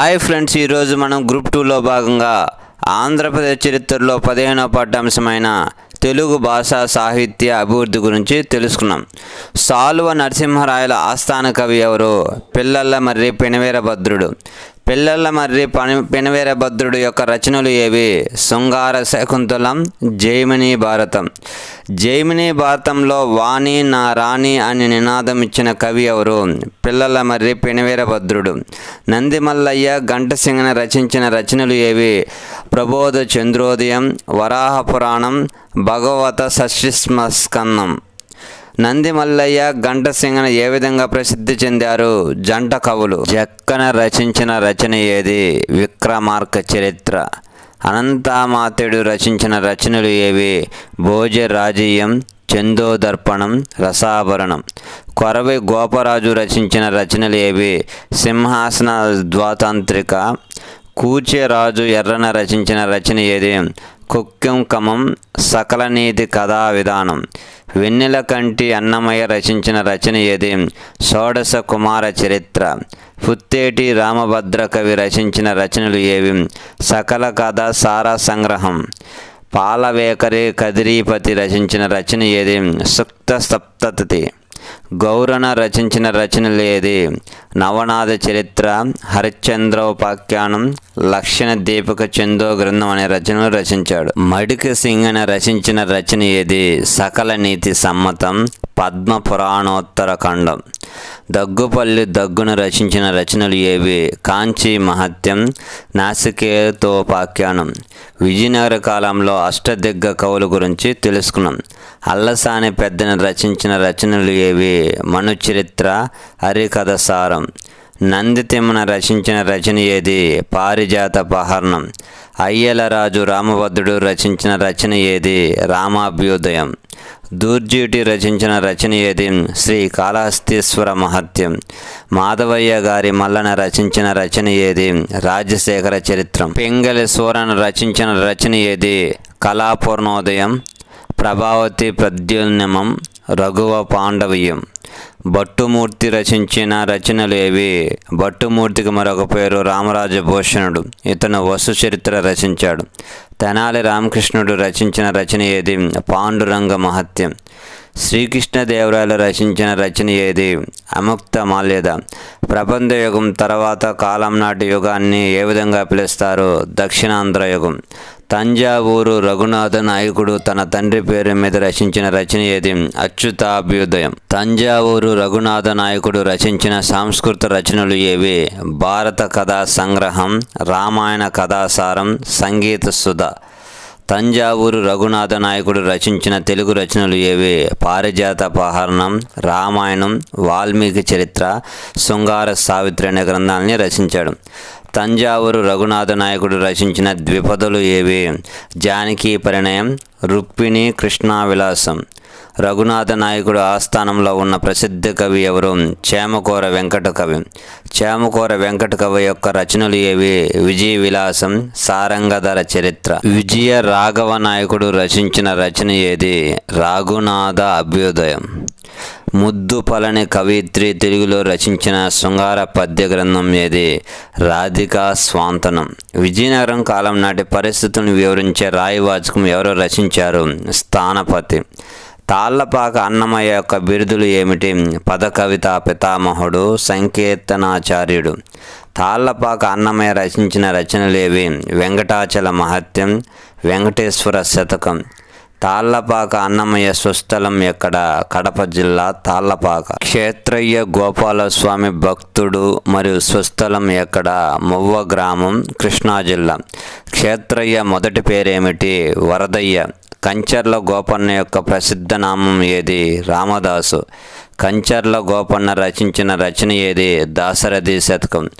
Hi friends ఈరోజు మనం group టూలో భాగంగా ఆంధ్రప్రదేశ్ చరిత్రలో పదిహేనవ పాఠ్యాంశమైన తెలుగు భాషా సాహిత్య అభివృద్ధి గురించి తెలుసుకున్నాం. సాలువ నరసింహరాయల ఆస్థాన కవి ఎవరు? పిల్లల మర్రి పెనవీరభద్రుడు. పిల్లల మర్రి పని పినవీరభద్రుడు యొక్క రచనలు ఏవి? శృంగార శకుంతలం జైమిని భారతం. జైమిని భారతంలో వాణి నా రాణి అని నినాదం ఇచ్చిన కవి ఎవరు? పిల్లల మర్రి పినవీరభద్రుడు నందిమల్లయ్య ఘంటసింగన రచించిన రచనలు ఏవి? ప్రబోధ చంద్రోదయం వరాహ పురాణం భగవత సశిస్మస్కందం నంది మల్లయ్య ఘంటసింగన ఏ విధంగా ప్రసిద్ధి చెందారు? జంట కవులు. జక్కన రచించిన రచన ఏది? విక్రమార్క చరిత్ర. అనంతామాతెడు రచించిన రచనలు ఏవి? భోజ రాజీయం చందోదర్పణం రసాభరణం. కొరవి గోపరాజు రచించిన రచనలు ఏవి? సింహాసన ద్వాతాంత్రిక. కూచేరాజు ఎర్రన రచించిన రచన ఏది? కుక్కుంకమం సకల నీతి కథా విధానం వెన్నెల కంటి అన్నమయ్య రచించిన రచన ఏది? షోడశ కుమార చరిత్ర. పుత్తేటి రామభద్ర కవి రచించిన రచనలు ఏవి? సకల కథ సారా సంగ్రహం. పాలవేకరి కదిరీపతి రచించిన రచన ఏది? సుక్త సప్తతి గౌరణ రచించిన రచనలు ఏది నవనాథ చరిత్ర హరిశ్చంద్ర ఉపాఖ్యానం లక్షణ దీపక చందో గ్రంథం అనే రచనలు రచించాడు. మడిక సింగన రచించిన రచన ఏది? సకల నీతి సమ్మతం పద్మ పురాణోత్తర ఖండం. దగ్గుపల్లి దగ్గును రచించిన రచనలు ఏవి? కాంచీ మహత్యం నాసికేతోపాఖ్యానం. విజయనగర కాలంలో అష్టదిగ్గ కవుల గురించి తెలుసుకున్నాం. అల్లసాని పెద్దన రచించిన రచనలు ఏవి? మనుచరిత్ర హరికథ సారం నందితిమ్మన రచించిన రచన ఏది? పారిజాత పహర్ణం. అయ్యలరాజు రామభద్రుడు రచించిన రచన ఏది? రామాభ్యుదయం. దూర్జీటి రచించిన రచన ఏది? శ్రీ కాళహస్తీశ్వర మహత్యం. మాధవయ్య గారి మల్లన రచించిన రచన ఏది? రాజశేఖర చరిత్రం. పింగళి సూరన్ రచించిన రచన ఏది? కళాపూర్ణోదయం. ప్రభావతి ప్రద్యున్యమం రఘువ పాండవీయం. భట్టుమూర్తి రచించిన రచనలు ఏవి భట్టుమూర్తికి మరొక పేరు రామరాజభూషణుడు. ఇతను వసు చరిత్ర రచించాడు. తెనాలి రామకృష్ణుడు రచించిన రచన ఏది? పాండురంగ మహత్యం. శ్రీకృష్ణదేవరాయలు రచించిన రచన ఏది? అముక్త మాల్యద. ప్రబంధ యుగం తర్వాత కాలం నాటి యుగాన్ని ఏ విధంగా పిలుస్తారు? దక్షిణాంధ్ర యుగం. తంజావూరు రఘునాథ నాయకుడు తన తండ్రి పేరు మీద రచించిన రచన ఏది? అచ్యుతాభ్యుదయం. తంజావూరు రఘునాథ నాయకుడు రచించిన సంస్కృత రచనలు ఏవి? భారత కథా సంగ్రహం రామాయణ కథాసారం సంగీత సుధ. తంజావూరు రఘునాథ నాయకుడు రచించిన తెలుగు రచనలు ఏవి? పారిజాత పహరణం రామాయణం వాల్మీకి చరిత్ర శృంగార సావిత్రి అనే గ్రంథాలని రచించాడు. తంజావూరు రఘునాథ నాయకుడు రచించిన ద్విపదలు ఏవి? జానకి పరిణయం రుక్మిణి కృష్ణా విలాసం. రఘునాథ నాయకుడు ఆస్థానంలో ఉన్న ప్రసిద్ధ కవి ఎవరు? చేమకూర వెంకట కవి. చేమకూర వెంకట కవి యొక్క రచనలు ఏవి? విజయ విలాసం సారంగధర చరిత్ర. విజయ రాఘవ నాయకుడు రచించిన రచన ఏది? రాఘునాథ అభ్యుదయం. ముద్దు పలని కవిత్రి తెలుగులో రచించిన శృంగార పద్య గ్రంథం ఏది? రాధికా స్వాంతనం. విజయనగరం కాలం నాటి పరిస్థితులను వివరించే రాయివాచకం ఎవరో రచించారు స్థానపతి. తాళ్ళపాక అన్నమయ్య యొక్క బిరుదులు ఏమిటి? పదకవిత పితామహుడు సంకీర్తనాచార్యుడు తాళ్ళపాక అన్నమయ్య రచించిన రచనలేవి? వెంకటాచల మహత్యం వెంకటేశ్వర శతకం. తాళ్ళపాక అన్నమయ్య స్వస్థలం ఎక్కడ? కడప జిల్లా తాళ్ళపాక. క్షేత్రయ్య గోపాలస్వామి భక్తుడు మరియు స్వస్థలం ఎక్కడ? మువ్వ గ్రామం కృష్ణా జిల్లా. క్షేత్రయ్య మొదటి పేరేమిటి? వరదయ్య. కంచర్ల గోపన్న యొక్క ప్రసిద్ధ నామం ఏది? రామదాసు. కంచర్ల గోపన్న రచించిన రచన ఏది? దాశరథి శతకం.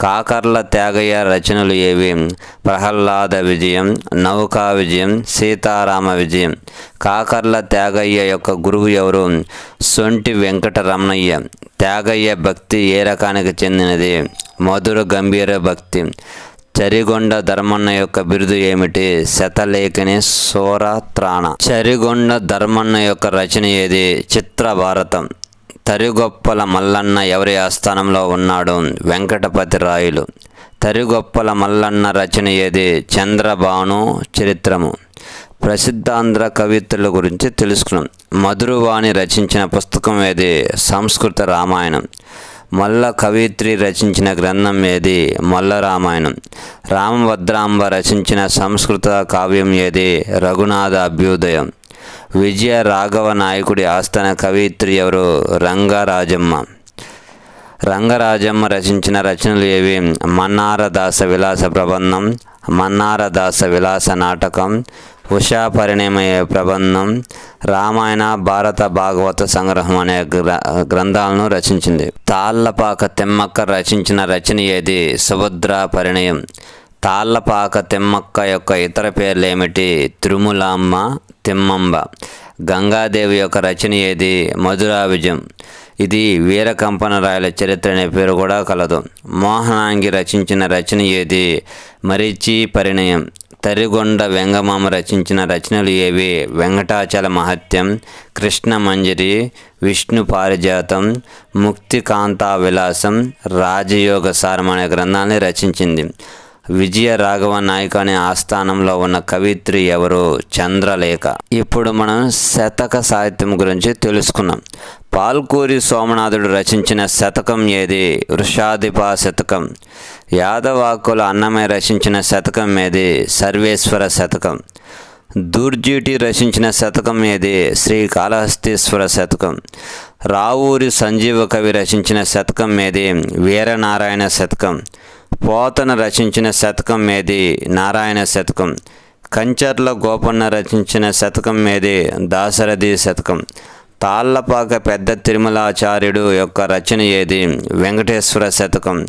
కాకర్ల త్యాగయ్య రచనలు ఏవి? ప్రహ్లాద విజయం నౌకా విజయం సీతారామ విజయం. కాకర్ల త్యాగయ్య యొక్క గురువు ఎవరు? సొంటి వెంకటరమణయ్య. త్యాగయ్య భక్తి ఏ రకానికి చెందినది? మధుర గంభీర భక్తి. చరిగొండ ధర్మన్న యొక్క బిరుదు ఏమిటి? శతలేఖని సోరత్రాణ. చరిగొండ ధర్మన్న యొక్క రచన ఏది? చిత్ర భారతం తరిగొప్పల మల్లన్న ఎవరి ఆస్థానంలో ఉన్నాడు? వెంకటపతి రాయులు. తరిగొప్పల మల్లన్న రచన ఏది? చంద్రబాను చరిత్రము. ప్రసిద్ధాంధ్ర కవిత్తుల గురించి తెలుసుకున్నాం. మధురవాణి రచించిన పుస్తకం ఏది? సంస్కృత రామాయణం. మల్ల కవిత్రి రచించిన గ్రంథం ఏది? మల్ల రామాయణం రామభద్రాంబ రచించిన సంస్కృత కావ్యం ఏది? రఘునాథ అభ్యుదయం. విజయ రాఘవ నాయకుడి ఆస్థాన కవిత్రి ఎవరు? రంగరాజమ్మ. రంగరాజమ్మ రచించిన రచనలు ఏవి? మన్నారదాస విలాస ప్రబంధం మన్నారదాస విలాస నాటకం ఉషా పరిణయమయ ప్రబంధం రామాయణ భారత భాగవత సంగ్రహం అనే గ్ర గ్రంథాలను రచించింది. తాళ్ళపాక తెమ్మక్క రచించిన రచన ఏది? సుభద్ర పరిణయం తాళ్ళపాక తెమ్మక్క యొక్క ఇతర పేర్లు ఏమిటి తిరుమలాంబ తిమ్మంబ. గంగాదేవి యొక్క రచన ఏది? మధురా విజయం ఇది వీరకంపన రాయల చరిత్ర అనే పేరు కూడా కలదు. మోహనాంగి రచించిన రచన ఏది? మరిచి పరిణయం. తరిగొండ వెంగమామ రచించిన రచనలు ఏవి? వెంకటాచల మహత్యం కృష్ణ మంజరి విష్ణు పారిజాతం ముక్తికాంతా విలాసం రాజయోగ సారం అనే గ్రంథాన్ని రచించింది. విజయ రాఘవ నాయక్ అనే ఆస్థానంలో ఉన్న కవిత్రి ఎవరు? చంద్రలేఖ. ఇప్పుడు మనం శతక సాహిత్యం గురించి తెలుసుకున్నాం పాల్కూరి సోమనాథుడు రచించిన శతకం ఏది? వృషాధిప శతకం. యాదవాకుల అన్నమయ్య రచించిన శతకం ఏది? సర్వేశ్వర శతకం. దూర్జీటి రచించిన శతకం ఏది? శ్రీ కాళహస్తీశ్వర శతకం. రావూరి సంజీవ కవి రచించిన శతకం ఏది? వీరనారాయణ శతకం. పోతన రచించిన శతకం ఏది? నారాయణ శతకం. కంచర్ల గోపన్న రచించిన శతకం ఏది? దాశరథి శతకం. తాళ్ళపాక పెద్ద తిరుమలాచార్యుడు యొక్క రచన ఏది? వెంకటేశ్వర శతకం.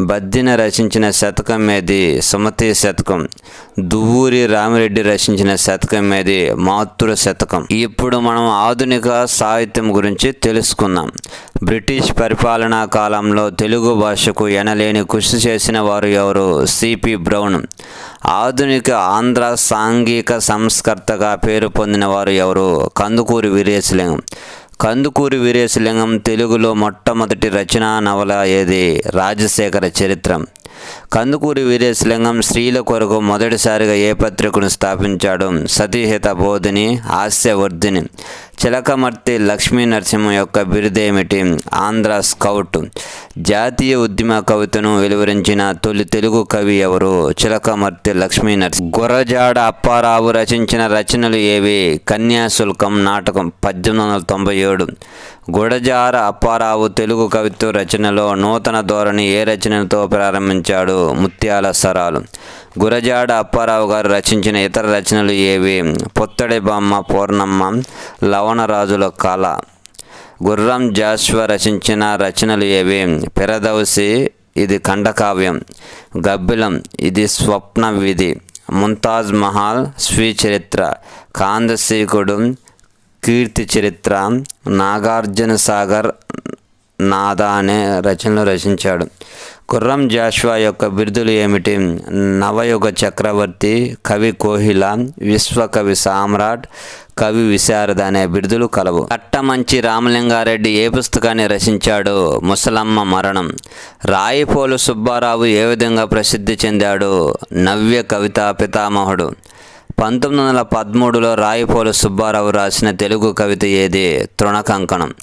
బద్దిన రచించిన శతకం ఏది? సుమతి శతకం. దువ్వూరి రామిరెడ్డి రచించిన శతకం ఏది? మాతృ శతకం. ఇప్పుడు మనం ఆధునిక సాహిత్యం గురించి తెలుసుకుందాం. బ్రిటిష్ పరిపాలనా కాలంలో తెలుగు భాషకు ఎనలేని కృషి చేసిన వారు ఎవరు? C P Brown. ఆధునిక ఆంధ్ర సాంఘిక సంస్కర్తగా పేరు పొందిన వారు ఎవరు? కందుకూరి వీరేశలింగం. కందుకూరి వీరేశలింగం తెలుగులో మొట్టమొదటి రచనా నవల ఏది? రాజశేఖర చరిత్రం. కందుకూరి వీరేశలింగం స్త్రీల కొరకు మొదటిసారిగా ఏ పత్రికను స్థాపించాడు? సతీహిత బోధిని హాస్యవర్ధిని. చిలకమర్తి లక్ష్మీ నరసింహ యొక్క బిరుదేమిటి? ఆంధ్ర స్కౌట్. జాతీయ ఉద్యమ కవితను వెలువరించిన తొలి తెలుగు కవి ఎవరు? చిలకమర్తి లక్ష్మీ నరసింహ. గురజాడ అప్పారావు రచించిన రచనలు ఏవి? కన్యాశుల్కం నాటకం పద్దెనిమిది వందల తొంభై ఏడు. గుడజార అప్పారావు తెలుగు కవిత్వ రచనలో నూతన ధోరణి ఏ రచనతో ప్రారంభించాడు? ముత్యాల సరాలు. గురజాడ అప్పారావు గారు రచించిన ఇతర రచనలు ఏవి? పొత్తడి బొమ్మ పూర్ణమ్మ లవణరాజుల కళ. గుర్రం జాస్వ రచించిన రచనలు ఏవి? పెరదవసి ఇది ఖండకావ్యం. గబ్బిలం ఇది స్వప్న విధి ముంతాజ్ మహల్ స్వీచరిత్ర. కాందశీకుడు కీర్తి చరిత్ర. నాగార్జున సాగర్ నాదా అనే రచనలు రచించాడు. కుర్రం జాష్వా యొక్క బిరుదులు ఏమిటి? నవయుగ చక్రవర్తి కవి కోహిల విశ్వకవి సామ్రాట్ కవి విశారద అనే బిరుదులు కలవు. కట్టమంచి రామలింగారెడ్డి ఏ పుస్తకాన్ని రచించాడు? ముసలమ్మ మరణం. రాయిపోలు సుబ్బారావు ఏ విధంగా ప్రసిద్ధి చెందాడు? నవ్య కవితా పితామహుడు. పంతొమ్మిది వందల పదమూడులో రాయపోలు సుబ్బారావు రాసిన తెలుగు కవిత ఏది? తృణకంకణం.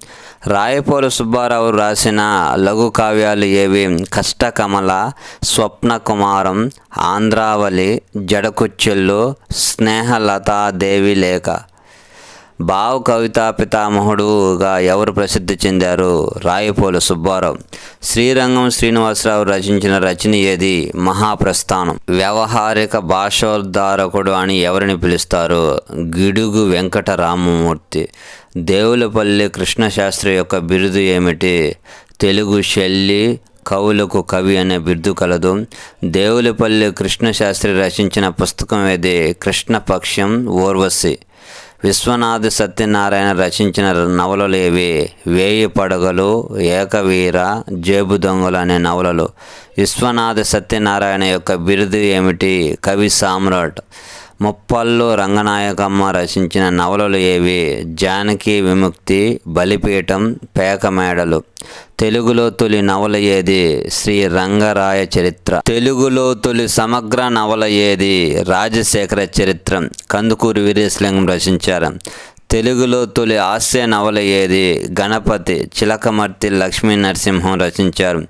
రాయపోలు సుబ్బారావు రాసిన లఘు కావ్యాలు ఏవి? కష్టకమల స్వప్నకుమారం ఆంధ్రావళి జడకుచ్చెళ్ళు స్నేహలతాదేవి లేఖ భావ కవితా పితామహుడుగా ఎవరు ప్రసిద్ధి చెందారు? రాయపోలు సుబ్బారావు. శ్రీరంగం శ్రీనివాసరావు రచించిన రచన ఏది మహాప్రస్థానం. వ్యవహారిక భాషోద్ధారకుడు అని ఎవరిని పిలుస్తారు? గిడుగు వెంకట రామమూర్తి దేవులపల్లి కృష్ణశాస్త్రి యొక్క బిరుదు ఏమిటి? తెలుగు శైలి కవులకు కవి అనే బిరుదు కలదు. దేవులపల్లి కృష్ణశాస్త్రి రచించిన పుస్తకం ఏది? కృష్ణపక్షం ఓర్వశి. విశ్వనాథ సత్యనారాయణ రచించిన నవలలు ఏవి వేయి పడగలు ఏకవీర జేబు దొంగలు అనే నవలలు. విశ్వనాథ సత్యనారాయణ యొక్క బిరుదు ఏమిటి? కవి సామ్రాట్. ముప్పల్లు రంగనాయకమ్మ రచించిన నవలలు ఏవి? జానకి విముక్తి బలిపీఠం పేకమేడలు. తెలుగులో తొలి నవల ఏది? శ్రీ రంగరాయ చరిత్ర. తెలుగులో తొలి సమగ్ర నవల ఏది? రాజశేఖర చరిత్రం. కందుకూరి వీరేశలింగం రచించారు. తెలుగులో తొలి హాస్య నవల ఏది? గణపతి చిలకమర్తి లక్ష్మీ నరసింహం రచించారు.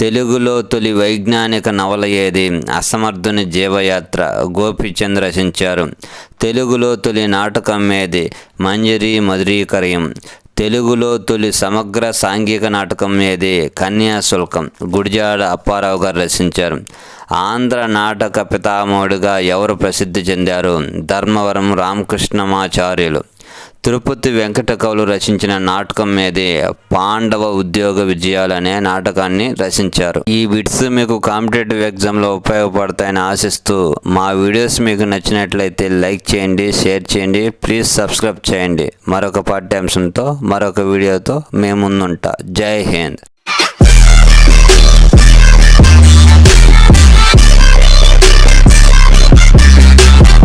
తెలుగులో తొలి వైజ్ఞానిక నవల ఏది? అసమర్థుని జీవయాత్ర. గోపిచంద్ రచించారు. తెలుగులో తొలి నాటకం ఏది? మంజరి మధురీకరయం. తెలుగులో తొలి సమగ్ర సాంఘిక నాటకం ఏది? కన్యాశుల్కం గుడిజాడ అప్పారావు గారు రచించారు. ఆంధ్ర నాటక పితామహుడిగా ఎవరు ప్రసిద్ధి చెందారు? ధర్మవరం రామకృష్ణమాచార్యులు. తిరుపతి వెంకట కవులు రచించిన నాటకం ఏది పాండవ ఉద్యోగ విజయాలు అనే నాటకాన్ని రచించారు. ఈ బిట్స్ మీకు కాంపిటేటివ్ ఎగ్జామ్లో ఉపయోగపడతాయని ఆశిస్తూ మా వీడియోస్ మీకు నచ్చినట్లయితే లైక్ చేయండి షేర్ చేయండి ప్లీజ్ సబ్స్క్రైబ్ చేయండి. మరొక పాఠ్యాంశంతో మరొక వీడియోతో మేము ముందుంటా. జై హింద్.